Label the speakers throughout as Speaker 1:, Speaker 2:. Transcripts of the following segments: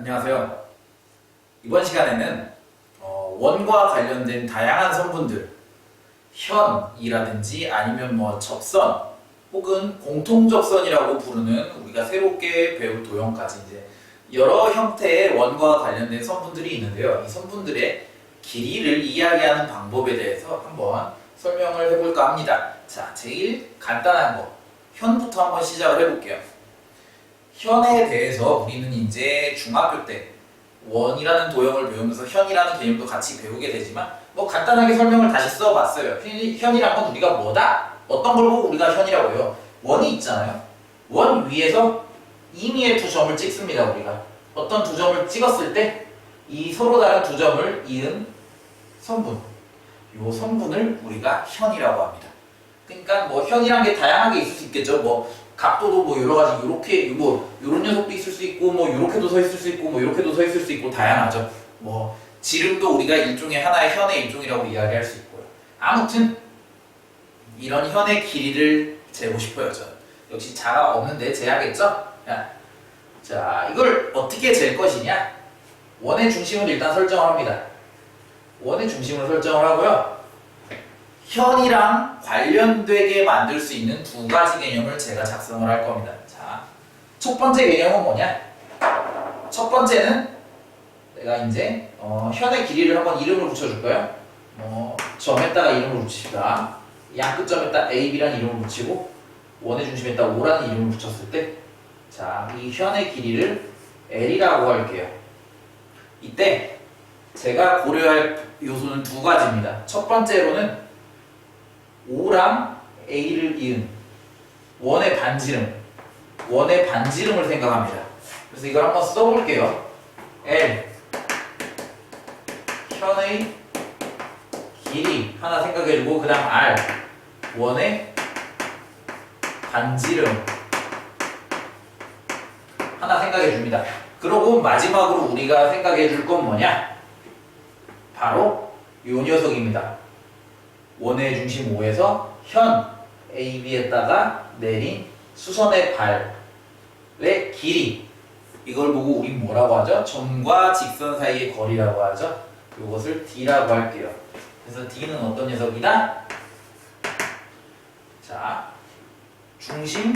Speaker 1: 안녕하세요. 이번 시간에는 어, 원과 관련된 다양한 성분들, 현이라든지 아니면 뭐 접선 혹은 공통접선이라고 부르는 우리가 새롭게 배울 도형까지 이제 여러 형태의 원과 관련된 성분들이 있는데요. 이 성분들의 길이를 이야기하는 방법에 대해서 한번 설명을 해볼까 합니다. 자, 제일 간단한 거, 현부터 한번 시작을 해볼게요. 현에 대해서 우리는 이제 중학교 때 원이라는 도형을 배우면서 현이라는 개념도 같이 배우게 되지만 뭐 간단하게 설명을 다시 써봤어요. 현- 현이란 건 우리가 뭐다? 어떤 걸 보고 우리가 현이라고 해요? 원이 있잖아요. 원 위에서 임의의 두 점을 찍습니다. 우리가 어떤 두 점을 찍었을 때 이 서로 다른 두 점을 이은 선분 요 선분을 우리가 현이라고 합니다. 그러니까 뭐 현이란 게 다양하게 있을 수 있겠죠. 뭐 각도도 뭐 여러 가지 요렇게 뭐 요런 녀석도 있을 수 있고 뭐 요렇게도 서 있을 수 있고 뭐 요렇게도 서 있을 수 있고 다양하죠. 뭐 지름도 우리가 일종의 하나의 현의 일종이라고 이야기할 수 있고요. 아무튼 이런 현의 길이를 재고 싶어요. 저 역시 자가 없는데 재야겠죠. 자, 자 이걸 어떻게 잴 것이냐? 원의 중심을 일단 설정을 합니다. 원의 중심을 설정을 하고요. 현이랑 관련되게 만들 수 있는 두 가지 개념을 제가 작성을 할 겁니다. 자, 첫 번째 개념은 뭐냐? 첫 번째는 내가 이제 어, 현의 길이를 한번 이름을 붙여줄까요? 어, 점에다가 이름을 붙입시다. 양끝점에다 AB라는 이름을 붙이고 원의 중심에다 O라는 이름을 붙였을 때, 자, 이 현의 길이를 L이라고 할게요. 이때 제가 고려할 요소는 두 가지입니다. 첫 번째로는 O랑 A를 이은 원의 반지름, 원의 반지름을 생각합니다. 그래서 이걸 한번 써볼게요. L 현의 길이 하나 생각해주고 그 다음 R 원의 반지름 하나 생각해줍니다. 그리고 마지막으로 우리가 생각해줄 건 뭐냐? 바로 요 녀석입니다. 원의 중심 O에서 현 AB에다가 내린 수선의 발의 길이 이걸 보고 우린 뭐라고 하죠? 점과 직선 사이의 거리라고 하죠. 이것을 D라고 할게요. 그래서 D는 어떤 녀석이다? 자, 중심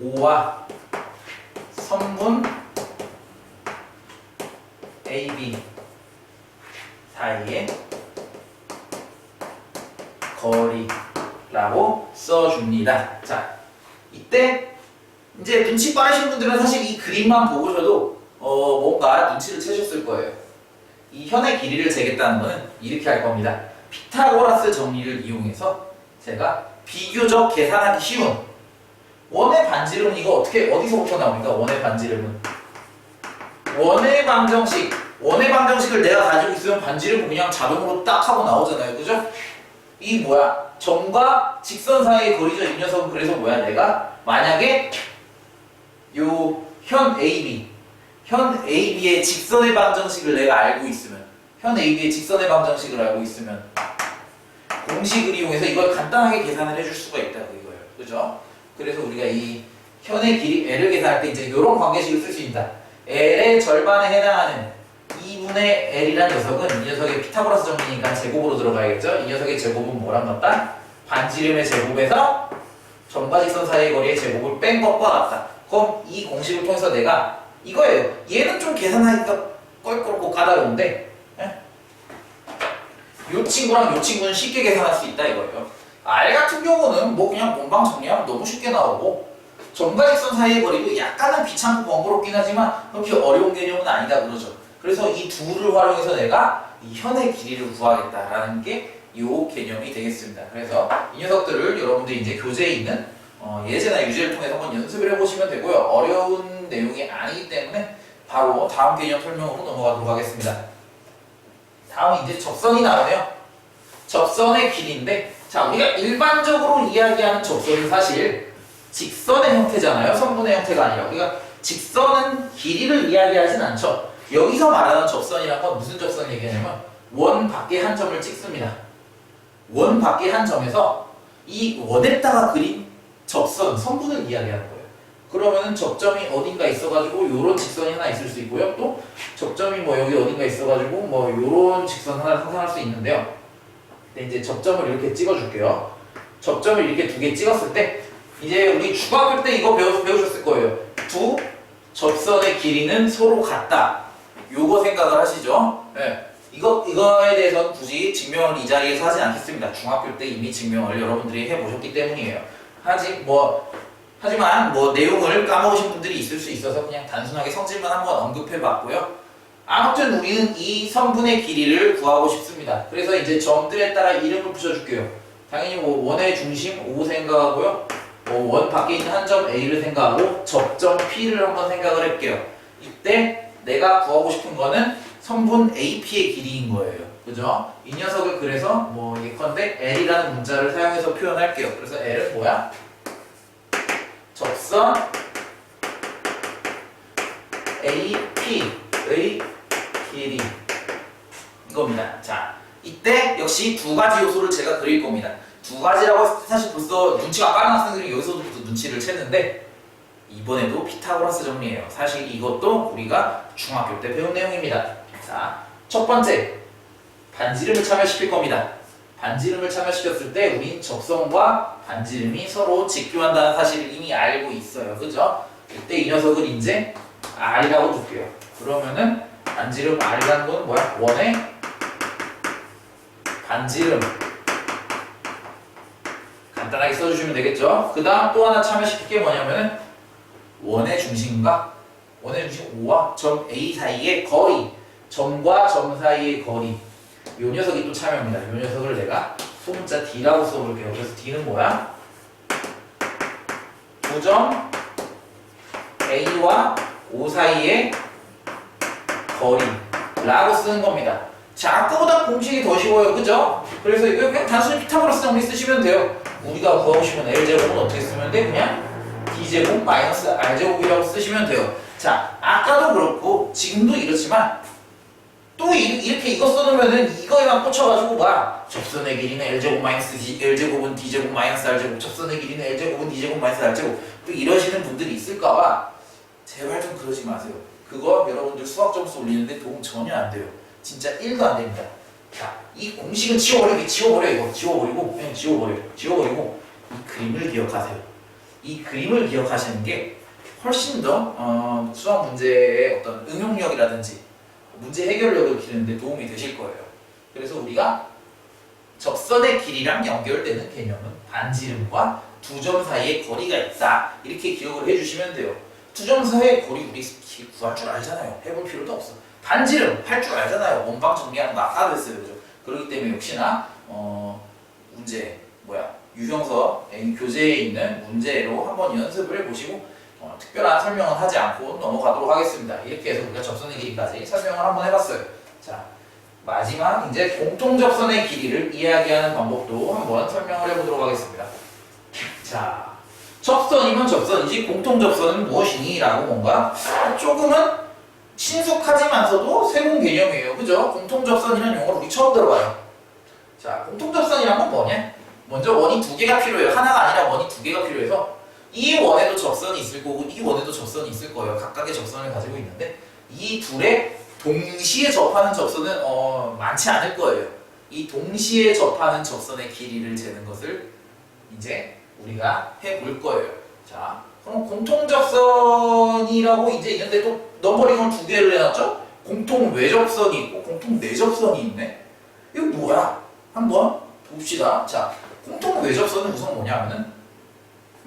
Speaker 1: O와 선분 AB 사이의 거리라고 써줍니다. 자, 이때 이제 눈치 빠르신 분들은 사실 이 그림만 보셔도 어, 뭔가 눈치를 채셨을 거예요. 이 현의 길이를 재겠다는 것은 이렇게 할 겁니다. 피타고라스 정리를 이용해서 제가 비교적 계산하기 쉬운 원의 반지름은 이거 어떻게 어디서부터 나옵니까? 원의 반지름은 원의 방정식 원의 방정식을 내가 가지고 있으면 반지름은 그냥 자동으로 딱 하고 나오잖아요, 그죠? 이 뭐야? 점과 직선 사이의 거리죠. 이 녀석은 그래서 뭐야? 내가 만약에 요 현 AB 현 AB의 직선의 방정식을 내가 알고 있으면 현 AB의 직선의 방정식을 알고 있으면 공식을 이용해서 이걸 간단하게 계산을 해줄 수가 있다고 이거예요. 그죠? 그래서 우리가 이 현의 길이 L을 계산할 때 이제 이런 관계식을 쓸 수 있다. L의 절반에 해당하는 2분의 L이란 녀석은 이 녀석의 피타고라스 정리니까 제곱으로 들어가야겠죠? 이 녀석의 제곱은 뭐랑 같다? 반지름의 제곱에서 점과 직선 사이의 거리의 제곱을 뺀 것과 같다. 그럼 이 공식을 통해서 내가 이거예요. 얘는 좀 계산하기가 껄끄럽고 까다로운데 예? 요 친구랑 요 친구는 쉽게 계산할 수 있다 이거예요. R 같은 경우는 뭐 그냥 공방 정리하면 너무 쉽게 나오고 점과 직선 사이의 거리도 약간은 귀찮고 번거롭긴 하지만 그렇게 어려운 개념은 아니다 그러죠. 그래서 이 둘을 활용해서 내가 이 현의 길이를 구하겠다라는 게 이 개념이 되겠습니다. 그래서 이 녀석들을 여러분들이 이제 교재에 있는 어, 예제나 유제를 통해서 한번 연습을 해보시면 되고요. 어려운 내용이 아니기 때문에 바로 다음 개념 설명으로 넘어가도록 하겠습니다. 다음 이제 접선이 나오네요. 접선의 길이인데 자 우리가 일반적으로 이야기하는 접선은 사실 직선의 형태잖아요. 선분의 형태가 아니라 우리가 직선은 길이를 이야기하진 않죠. 여기서 말하는 접선이란 건 무슨 접선 얘기냐면 원 밖에 한 점을 찍습니다. 원 밖에 한 점에서 이 원에다가 그린 접선, 선분을 이야기하는 거예요. 그러면은 접점이 어딘가 있어가지고 요런 직선이 하나 있을 수 있고요. 또 접점이 뭐 여기 어딘가 있어가지고 뭐 요런 직선 하나 상상할 수 있는데요. 근데 이제 접점을 이렇게 찍어줄게요. 접점을 이렇게 두 개 찍었을 때 이제 우리 중학교 때 이거 배우, 배우셨을 거예요. 두 접선의 길이는 서로 같다. 요거 생각을 하시죠. 예. 이거, 이거에 대해서는 굳이 증명을 이 자리에서 하지 않겠습니다. 중학교 때 이미 증명을 여러분들이 해보셨기 때문이에요. 하지, 뭐, 하지만 뭐 내용을 까먹으신 분들이 있을 수 있어서 그냥 단순하게 성질만 한번 언급해 봤고요. 아무튼 우리는 이 선분의 길이를 구하고 싶습니다. 그래서 이제 점들에 따라 이름을 붙여줄게요. 당연히 뭐 원의 중심 O 생각하고요. 뭐 원 밖에 있는 한 점 A를 생각하고 접점 P를 한번 생각을 할게요. 이때 내가 구하고 싶은 거는 선분 AP의 길이인 거예요. 그죠? 이 녀석을 그래서 뭐 예컨대 L이라는 문자를 사용해서 표현할게요. 그래서 L은 뭐야? 접선 AP의 길이 이겁니다. 자, 이때 역시 두 가지 요소를 제가 그릴 겁니다. 두 가지라고 사실 벌써 눈치가 빠른 학생들이 여기서부터 눈치를 챘는데 이번에도 피타고라스 정리예요. 사실 이것도 우리가 중학교 때 배운 내용입니다. 자, 첫 번째 반지름을 참여시킬 겁니다. 반지름을 참여시켰을 때 우린 접선과 반지름이 서로 직교한다는 사실을 이미 알고 있어요. 그죠? 이때 이 녀석을 이제 R이라고 둘게요. 그러면은 반지름 R이라는 건 뭐야? 원의 반지름 간단하게 써주시면 되겠죠? 그 다음 또 하나 참여시킬 게 뭐냐면은 원의 중심과 원의 중심 O와 점 A 사이의 거리 점과 점 사이의 거리 요 녀석이 또 참여합니다. 요 녀석을 내가 소문자 D라고 써볼게요. 그래서 D는 뭐야? 9점 A와 O 사이의 거리라고 쓰는 겁니다. 자, 아까보다 공식이 더 쉬워요. 그죠? 그래서 이거 그냥 단순히 피타고라스 정리 쓰시면 돼요. 우리가 구하고 싶은 L제곱은 어떻게 쓰면 돼? 그냥 D제곱 마이너스 R제곱이라고 쓰시면 돼요. 자, 아까도 그렇고 지금도 이렇지만 또 이, 렇게 이거 써놓으면은 이거에만 꽂혀가지고 봐. 접선의 길이는 L제곱 마이너스 D, L제곱은 D제곱 마이너스 R제곱 접선의 길이는 L제곱은 D제곱 마이너스 R제곱 또 이러시는 분들이 있을까봐 제발 좀 그러지 마세요. 그거 여러분들 수학 점수 올리는데 도움 전혀 안 돼요. 진짜 1도 안 됩니다. 자, 이 공식은 지워버려, 지워버려 이거 지워버리고 그냥 지워버려, 지워버리고 이 그림을 기억하세요. 이 그림을 기억하시는 게 훨씬 더 어, 수학 문제의 어떤 응용력이라든지 문제 해결력을 기르는데 도움이 되실 거예요. 그래서 우리가 접선의 길이랑 연결되는 개념은 반지름과 두 점 사이의 거리가 있다 이렇게 기억을 해주시면 돼요. 두 점 사이의 거리 우리 기- 구할 줄 알잖아요. 해볼 필요도 없어. 반지름 할 줄 알잖아요. 원방 정리하는 거 아까도 했어요. 그죠? 그렇기 때문에 역시나 어, 문제 뭐야 유형서 에, 교재에 있는 문제로 한번 연습을 해보시고 어, 특별한 설명은 하지 않고 넘어가도록 하겠습니다. 이렇게 해서 우리가 접선의 길이까지 설명을 한번 해봤어요. 자 마지막 이제 공통 접선의 길이를 이야기하는 방법도 한번 설명을 해보도록 하겠습니다. 자 접선이면 접선이지 공통 접선은 무엇이니? 라고 뭔가 조금은 친숙하지만서도 새로운 개념이에요. 그죠? 공통 접선이라는 용어를 우리 처음 들어봐요. 자 공통 접선이란 건 뭐냐? 먼저 원이 두 개가 필요해요. 하나가 아니라 원이 두 개가 필요해서 이 원에도 접선이 있을 거고 이 원에도 접선이 있을 거예요. 각각의 접선을 가지고 있는데 이 둘의 동시에 접하는 접선은 어, 많지 않을 거예요. 이 동시에 접하는 접선의 길이를 재는 것을 이제 우리가 해볼 거예요. 자, 그럼 공통 접선이라고 이제 있는데 또 넘버링을 두 개를 해놨죠? 공통 외접선이 있고 공통 내접선이 있네. 이거 뭐야? 한번 봅시다. 자, 공통 외접선은 우선 뭐냐면은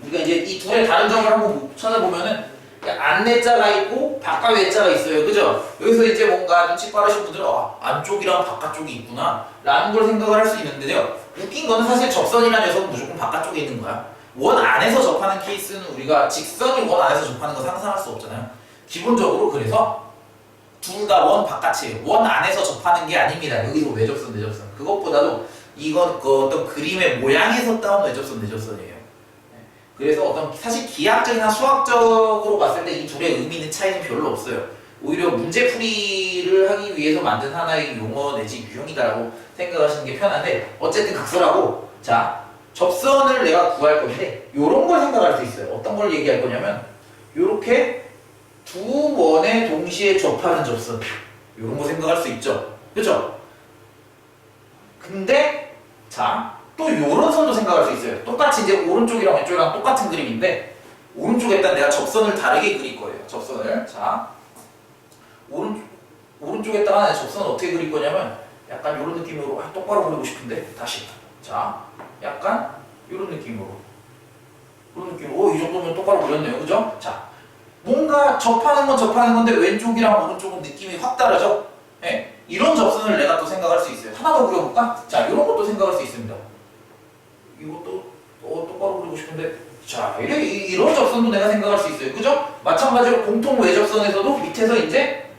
Speaker 1: 우리가 이제 이 둘의 다른 점을 한번 찾아보면은 안내자가 있고 바깥 외자가 있어요. 그죠? 여기서 이제 뭔가 눈치 빠르신 분들은 아, 안쪽이랑 바깥쪽이 있구나 라는 걸 생각을 할 수 있는데요. 웃긴 거는 사실 접선이라는 녀석은 무조건 바깥쪽에 있는 거야. 원 안에서 접하는 케이스는 우리가 직선이 원 안에서 접하는 거 상상할 수 없잖아요. 기본적으로 그래서 둘 다 원 바깥이에요. 원 안에서 접하는 게 아닙니다. 여기서 외접선, 내접선. 그것보다도 이건 그 어떤 그림의 모양에서 따온 외접선, 내접선이에요. 그래서 어떤 사실 기하학적이나 수학적으로 봤을 때 이 둘의 의미는 차이는 별로 없어요. 오히려 문제풀이를 하기 위해서 만든 하나의 용어 내지 유형이다라고 생각하시는 게 편한데 어쨌든 각설하고 자 접선을 내가 구할 건데 이런 걸 생각할 수 있어요. 어떤 걸 얘기할 거냐면 이렇게 두 원에 동시에 접하는 접선 이런 거 생각할 수 있죠. 그죠? 근데 자, 또 요런 선도 생각할 수 있어요. 똑같이 이제 오른쪽이랑 왼쪽이랑 똑같은 그림인데 오른쪽에다 내가 접선을 다르게 그릴 거예요. 접선을 자 오른 오른쪽에다가 접선을 어떻게 그릴 거냐면 약간 요런 느낌으로 아, 똑바로 그리고 싶은데 다시 자 약간 요런 느낌으로 그런 느낌. 오, 이 정도면 똑바로 그렸네요. 그죠? 자, 뭔가 접하는 건 접하는 건데 왼쪽이랑 오른쪽은 느낌이 확 다르죠? 예. 이런 접선을 내가 또 생각할 수 있어요. 하나 더 그려볼까? 자, 이런 것도 생각할 수 있습니다. 이것도 어, 똑바로 그리고 싶은데 자, 이래, 이- 이런 접선도 내가 생각할 수 있어요. 그죠? 마찬가지로 공통 외접선에서도 밑에서 이제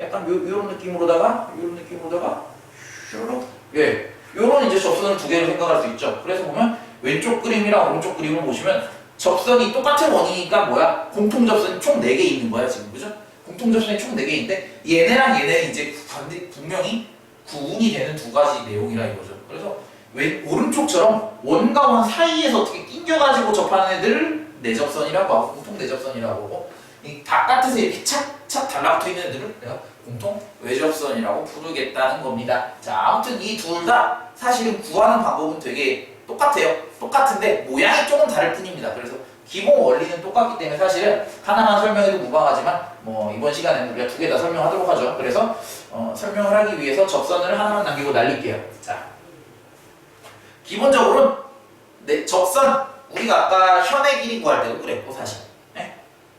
Speaker 1: 약간 요, 요런 느낌으로다가 요런 느낌으로다가 슈룩 예. 요런 이제 접선을 두 개를 생각할 수 있죠. 그래서 보면 왼쪽 그림이랑 오른쪽 그림을 보시면 접선이 똑같은 원이니까 뭐야? 공통 접선이 총 4개 있는 거야, 지금. 그죠? 공통 접선이 총 4개인데 얘네랑 얘네는 이제 분명히 구분이 되는 두 가지 내용이라 이거죠. 그래서 왼 오른쪽처럼 원과 원 사이에서 어떻게 낑겨가지고 접하는 애들을 내접선이라고 하고 공통 내접선이라고 하고 이 바깥에서 이렇게 착착 달라붙어 있는 애들을 내가 공통 외접선이라고 부르겠다는 겁니다. 자, 아무튼 이 둘 다 사실은 구하는 방법은 되게 똑같아요. 똑같은데 모양이 조금 다를 뿐입니다. 그래서 기본 원리는 똑같기 때문에 사실은 하나만 설명해도 무방하지만 뭐 이번 시간에는 우리가 두 개 다 설명하도록 하죠. 그래서 어, 설명을 하기 위해서 접선을 하나만 남기고 날릴게요. 자, 기본적으로는 네, 접선 우리가 아까 현의 길이 구할 때도 그랬고 사실 예?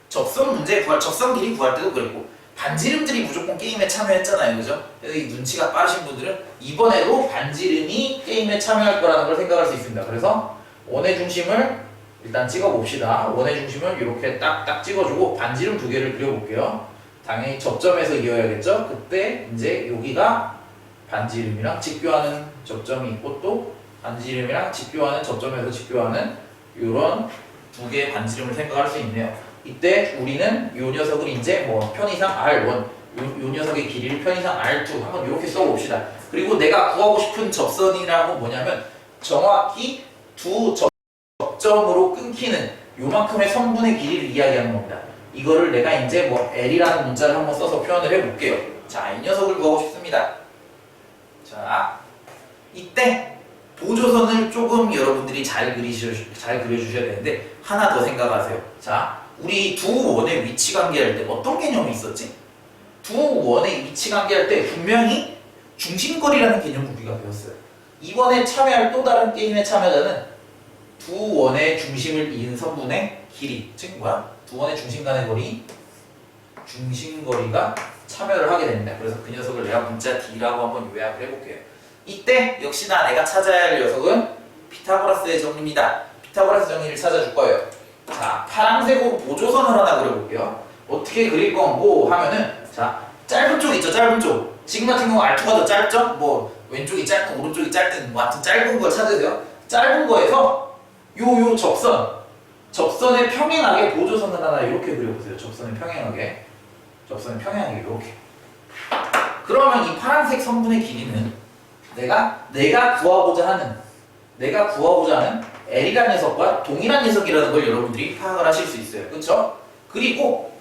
Speaker 1: 접선 문제 구할 접선 길이 구할 때도 그랬고 반지름들이 무조건 게임에 참여했잖아요, 그죠? 그래서 이 눈치가 빠르신 분들은 이번에도 반지름이 게임에 참여할 거라는 걸 생각할 수 있습니다. 그래서 원의 중심을 일단 찍어봅시다. 원의 중심을 이렇게 딱딱 찍어주고 반지름 두 개를 그려볼게요. 당연히 접점에서 이어야겠죠? 그때 이제 여기가 반지름이랑 직교하는 접점이 있고 또 반지름이랑 직교하는 접점에서 직교하는 이런 두 개의 반지름을 생각할 수 있네요. 이때 우리는 이 녀석을 이제 뭐 편의상 R1, 요, 요 녀석의 길이를 편의상 R2 한번 이렇게 써봅시다. 그리고 내가 구하고 싶은 접선이라고 뭐냐면 정확히 두 접 점으로 끊기는 요만큼의 선분의 길이를 이야기하는 겁니다. 이거를 내가 이제 뭐 L이라는 문자를 한번 써서 표현을 해볼게요. 자, 이 녀석을 구하고 싶습니다. 자, 이때 보조선을 조금 여러분들이 잘 그리셔 잘 그려주셔야 되는데 하나 더 생각하세요. 자, 우리 두 원의 위치 관계할 때 어떤 개념이 있었지? 두 원의 위치 관계할 때 분명히 중심거리라는 개념을 우리가 배웠어요. 이번에 참여할 또 다른 게임의 참여자는 두 원의 중심을 이은 선분의 길이, 즉 뭐야? 두 원의 중심 간의 거리, 중심거리가 참여를 하게 됩니다. 그래서 그 녀석을 내가 문자 D라고 한번 요약을 해볼게요. 이때 역시나 내가 찾아야 할 녀석은 피타고라스의 정리입니다. 피타고라스 정리를 찾아줄 거예요. 자, 파란색으로 보조선을 하나 그려볼게요. 어떻게 그릴 건고 하면은 자, 짧은 쪽 있죠, 짧은 쪽. 지금 같은 경우 R2가 더 짧죠? 뭐 왼쪽이 짧든 오른쪽이 짧든 뭐 하여튼 짧은 걸 찾으세요. 짧은 거에서 요 요 접선, 접선에 평행하게 보조선을 하나 이렇게 그려보세요. 접선에 평행하게, 접선에 평행하게 이렇게. 그러면 이 파란색 선분의 길이는 내가 내가 구하고자 하는 내가 구하고자 하는 L이라는 녀석과 동일한 녀석이라는 걸 여러분들이 파악을 하실 수 있어요. 그렇죠? 그리고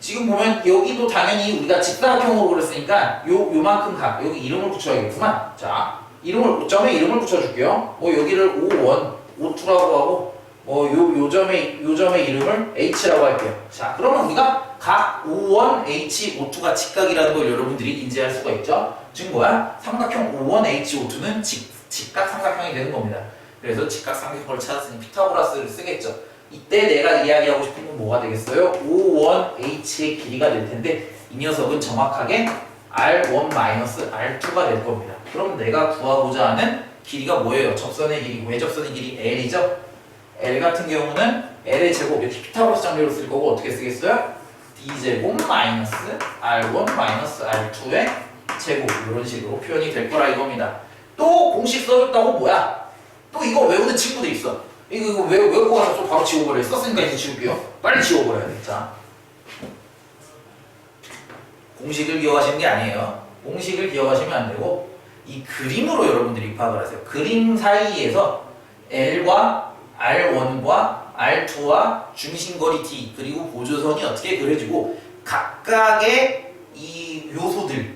Speaker 1: 지금 보면 여기도 당연히 우리가 직사각형으로 그렸으니까 요 요만큼 각 여기 이름을 붙여야겠구만. 자, 이름을 점에 이름을 붙여줄게요. 뭐 여기를 O1, O2라고 하고 뭐요 요 점의 요 점의 이름을 H라고 할게요. 자, 그러면 우리가 각 O1, H, O2가 직각이라는 걸 여러분들이 인지할 수가 있죠. 즉 뭐야? 삼각형 O1, H, O2는 직, 직각 삼각형이 되는 겁니다. 그래서 직각 삼각형을 찾았으니 피타고라스를 쓰겠죠. 이때 내가 이야기하고 싶은 건 뭐가 되겠어요? O1H의 길이가 될 텐데 이 녀석은 정확하게 R1-R2가 될 겁니다. 그럼 내가 구하고자 하는 길이가 뭐예요? 접선의 길이, 외접선의 길이 L이죠? L 같은 경우는 L의 제곱, 이렇게 피타고라스 정리로 쓸 거고 어떻게 쓰겠어요? D제곱 마이너스 R1 마이너스 R2의 제곱 이런 식으로 표현이 될 거라 이겁니다. 또 공식 써줬다고 뭐야? 또 이거 외우는 친구들 있어. 이거, 이거 외, 외우고 가서 좀 바로 지워버려. 썼으니까 이제 지울게요. 빨리 지워버려야 돼. 자. 공식을 기억하시는 게 아니에요. 공식을 기억하시면 안 되고 이 그림으로 여러분들이 파악을 하세요. 그림 사이에서 L과 R1과 R2와 중심거리 D 그리고 보조선이 어떻게 그려지고 각각의 이 요소들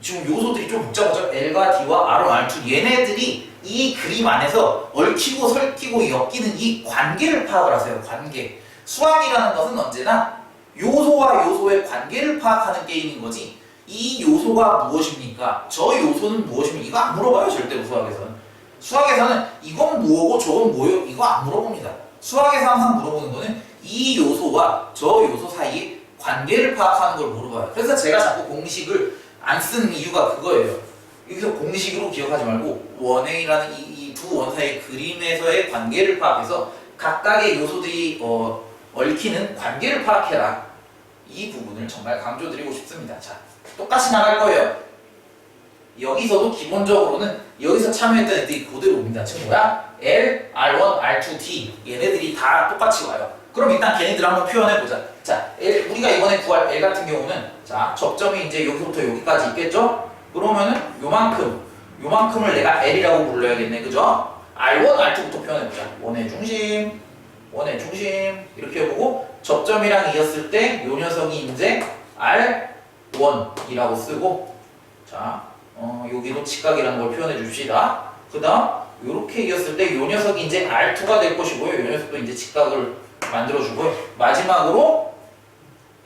Speaker 1: 지금 요소들이 좀 복잡하죠. L과 D와 R과 R2 얘네들이 이 그림 안에서 얽히고 설키고 엮이는 이 관계를 파악을 하세요. 관계. 수학이라는 것은 언제나 요소와 요소의 관계를 파악하는 게임인 거지. 이 요소가 무엇입니까? 저 요소는 무엇입니까? 이거 안 물어봐요 절대로 수학에서는. 수학에서는 이건 뭐고 저건 뭐요? 이거 안 물어봅니다. 수학에서 항상 물어보는 거는 이 요소와 저 요소 사이의 관계를 파악하는 걸 물어봐요. 그래서 제가 자꾸 공식을 안 쓰는 이유가 그거예요. 여기서 공식으로 기억하지 말고 원행이라는 이두원 사이의 그림에서의 관계를 파악해서 각각의 요소들이 어, 얽히는 관계를 파악해라. 이 부분을 정말 강조드리고 싶습니다. 자, 똑같이 나갈 거예요. 여기서도 기본적으로는 여기서 참여했던 애들이 그대로 옵니다. 지금 뭐야? L, R1, R2, D 얘네들이 다 똑같이 와요. 그럼 일단 걔네들 한번 표현해 보자. 자, L, 우리가 이번에 구할 L 같은 경우는 자 접점이 이제 여기서부터 여기까지 있겠죠? 그러면은 요만큼, 요만큼을 내가 L이라고 불러야겠네, 그죠? R1, R2부터 표현해 보자. 원의 중심, 원의 중심 이렇게 해보고 접점이랑 이었을 때 요 녀석이 이제 R1이라고 쓰고 자. 어, 여기도 직각이라는 걸 표현해 줍시다. 그 다음, 이렇게 이었을 때 이 녀석이 이제 R2가 될 것이고요. 이 녀석도 이제 직각을 만들어주고요. 마지막으로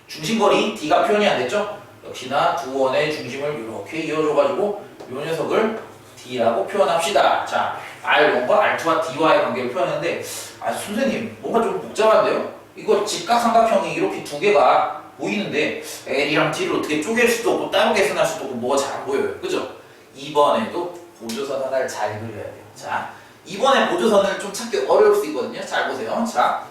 Speaker 1: 중심거리 D가 표현이 안 됐죠? 역시나 두 원의 중심을 이렇게 이어줘가지고 이 녀석을 D라고 표현합시다. 자, R1과 R2와 D와의 관계를 표현했는데, 아, 선생님, 뭔가 좀 복잡한데요? 이거 직각삼각형이 이렇게 두 개가 보이는데 L이랑 D를 어떻게 쪼갤 수도 없고 따로 계산할 수도 없고 뭐가 잘 안 보여요. 그죠? 이번에도 보조선 하나를 잘 그려야 돼요. 자, 이번에 보조선을 좀 찾기 어려울 수 있거든요. 잘 보세요. 자,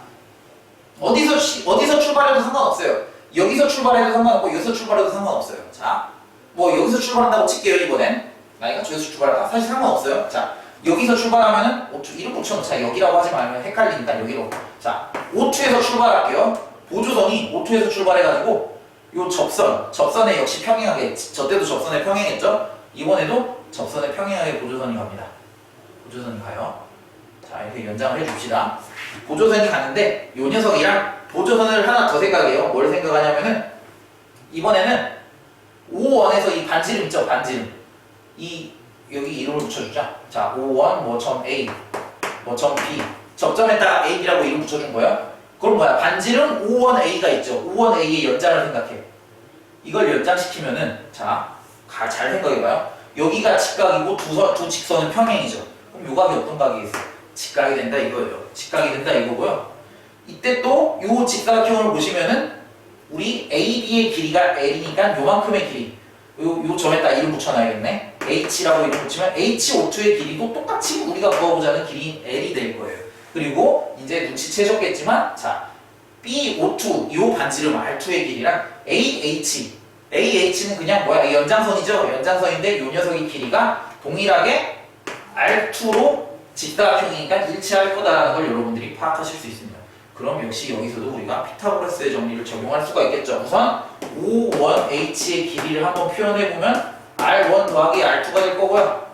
Speaker 1: 어디서 시- 어디서 출발해도 상관없어요. 여기서 출발해도 상관없고 여기서 출발해도 상관없어요. 자, 뭐 여기서 출발한다고 칠게요 이번엔. 나이가 저기서 출발하다 사실 상관없어요. 자, 여기서 출발하면은 5투 이름 붙여놓자. 여기라고 하지 말면 헷갈리니까 여기로. 자, 5투에서 출발할게요. 보조선이 5투에서 출발해가지고 요 접선, 접선에 역시 평행하게 저 때도 접선에 평행했죠? 이번에도 접선에 평행하게 보조선이 갑니다. 보조선이 가요. 자 이렇게 연장을 해줍시다. 보조선이 가는데 요 녀석이랑 보조선을 하나 더 생각해요. 뭘 생각하냐면은 이번에는 5원에서 이 반지름 있죠? 반지름. 이 여기 이름을 붙여주자. 자 5원 뭐점 A, 뭐점 B. 접점에다가 A, B라고 이름 붙여준 거야. 그럼 뭐야? 반지름 5원 A가 있죠. 5원 A의 연장을 생각해. 이걸 연장시키면은 자, 가- 잘 생각해봐요. 여기가 직각이고 두, 선- 두 직선은 평행이죠. 그럼 요 각이 어떤 각이겠어? 직각이 된다 이거예요. 직각이 된다 이거고요. 이때 또 요 직각형을 보시면은 우리 AB의 길이가 L이니까 요만큼의 길이. 요, 요 점에다 이름 붙여놔야겠네. H라고 이름 붙이면 H52의 길이도 똑같이 우리가 구하고자 하는 길이인 L이 될 거예요. 그리고 이제 눈치채셨겠지만 자 B52 이 반지름 R2의 길이랑 AH AH는 그냥 뭐야? 이 연장선이죠? 연장선인데 이 녀석의 길이가 동일하게 R2로 직사각형이니까 일치할 거다라는 걸 여러분들이 파악하실 수 있습니다. 그럼 역시 여기서도 우리가 피타고라스의 정리를 적용할 수가 있겠죠. 우선 5원H의 길이를 한번 표현해보면 R1 더하기 R2가 될 거고요.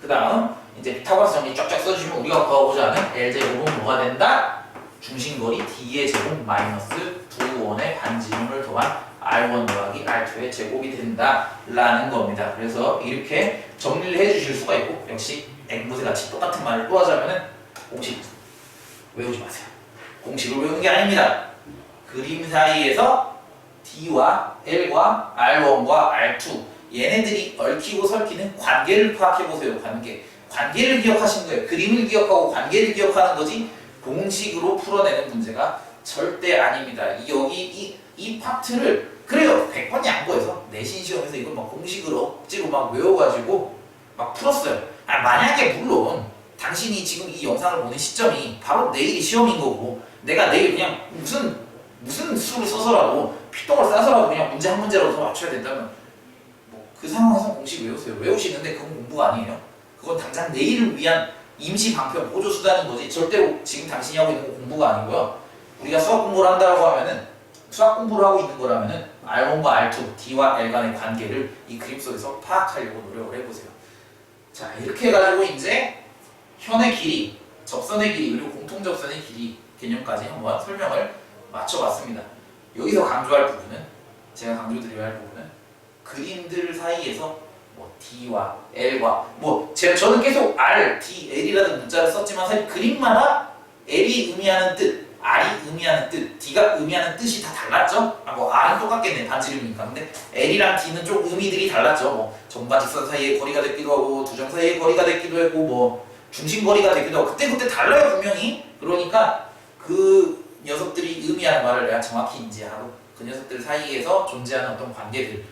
Speaker 1: 그 다음 이제 피타고라스 정리 쫙쫙 써주시면 우리가 구하고자 하는 L제곱은 뭐가 된다? 중심거리 D의 제곱 마이너스 두 원의 반지름을 더한 R1 더하기 R2의 제곱이 된다 라는 겁니다. 그래서 이렇게 정리를 해주실 수가 있고 역시 앵무새 같이 똑같은 말을 또 하자면은 공식 외우지 마세요. 공식을 외우는 게 아닙니다. 그림 사이에서 D와 L과 R1과 R2 얘네들이 얽히고 설키는 관계를 파악해 보세요. 관계. 관계를 기억하시는 거예요. 그림을 기억하고 관계를 기억하는 거지 공식으로 풀어내는 문제가 절대 아닙니다. 이 여기 이, 이 파트를 그래요. 100번 양보해서 내신 시험에서 이걸 막 공식으로 억지로 막 외워가지고 막 풀었어요. 아, 만약에 물론 당신이 지금 이 영상을 보는 시점이 바로 내일이 시험인 거고 내가 내일 그냥 무슨 무슨 수를 써서라도 피똥을 싸서라도 그냥 문제 한 문제라도 더 맞춰야 된다면 뭐 그 상황에서 공식 외우세요. 외우시는데 그건 공부가 아니에요. 그건 당장 내일을 위한 임시 방편 보조 수단인 거지 절대로 지금 당신이 하고 있는 거 공부가 아니고요. 우리가 수학 공부를 한다고 하면은 수학 공부를 하고 있는 거라면은 R1과 R2, D와 L 간의 관계를 이 그림 속에서 파악하려고 노력을 해보세요. 자 이렇게 해가지고 이제 현의 길이 접선의 길이 그리고 공통 접선의 길이 개념까지 한번 설명을 맞춰봤습니다. 여기서 강조할 부분은 제가 강조드려야 할 부분은 그림들 사이에서 뭐 D와 L과 뭐 제가 저는 계속 R, D, L이라는 문자를 썼지만 사실 그림마다 L이 의미하는 뜻, R이 의미하는 뜻, D가 의미하는 뜻이 다 달랐죠? 아, 뭐 R은 똑같겠네 반지름이니까. 근데 L이랑 D는 좀 의미들이 달랐죠. 뭐 점과 직선 사이의 거리가 됐기도 하고 두 점 사이의 거리가 됐기도 했고 뭐 중심 거리가 되기도 하고 그때 그때 달라요 분명히. 그러니까 그 녀석들이 의미하는 말을 내가 정확히 인지하고 그 녀석들 사이에서 존재하는 어떤 관계들을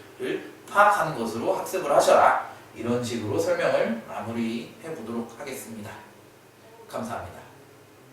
Speaker 1: 파악하는 것으로 학습을 하셔라. 이런 식으로 설명을 마무리해 보도록 하겠습니다. 감사합니다